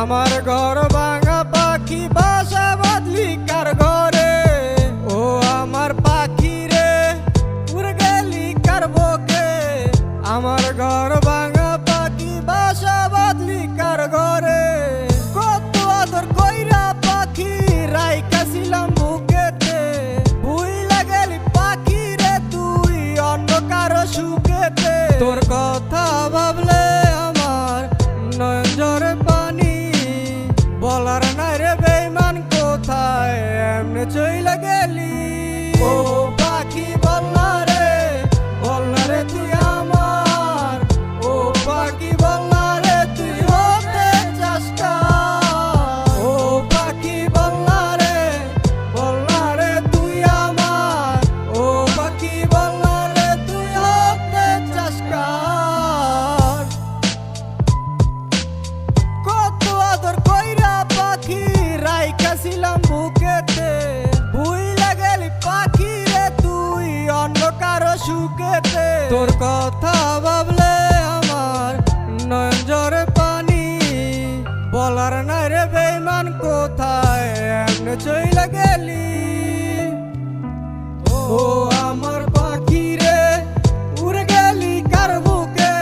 আমার গর্ব এমনে চইলা গেলি। ও তোর কথা ভাবলে আমার নয়ন জরে পানি। বলার নাই রে বেইমান কোথায় এমনি চইলা গেলি? ও আমার পাখি রে, উড়ে গেলি কার বুকে?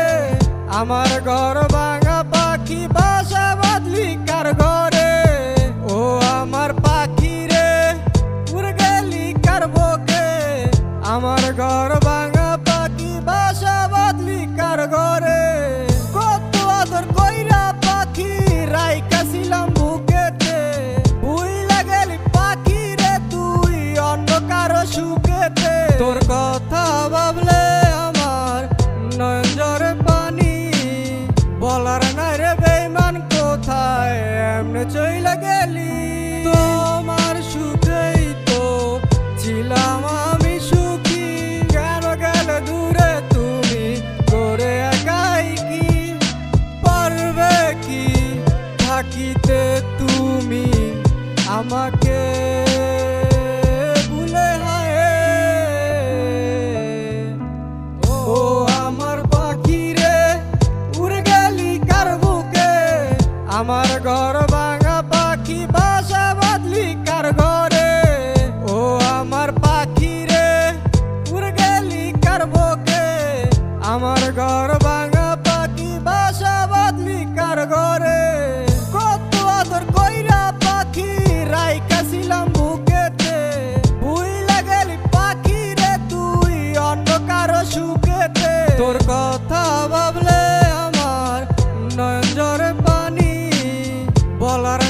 আমার ঘর ভাঙা পাখি, বাসা বাদলি কার ঘরে? ও আমার পাখি রে, উড়ে গেলি কার বুকে? আমার ঘর বলার নাই রে বেইমান কোথায়? এমনি চইলা গেলি। আমার ঘর ভাঙা পাখি বাসা বাদলি কার ঘরে। কত আদর কইরা পাখি রাইখাছিলাম বুকেতে। ভুইলা গেলি পাখি রে তুই অন্য কারও সুখেতে। তোর কথা ভাবলে আমার নয়ন জরে পানি, বলার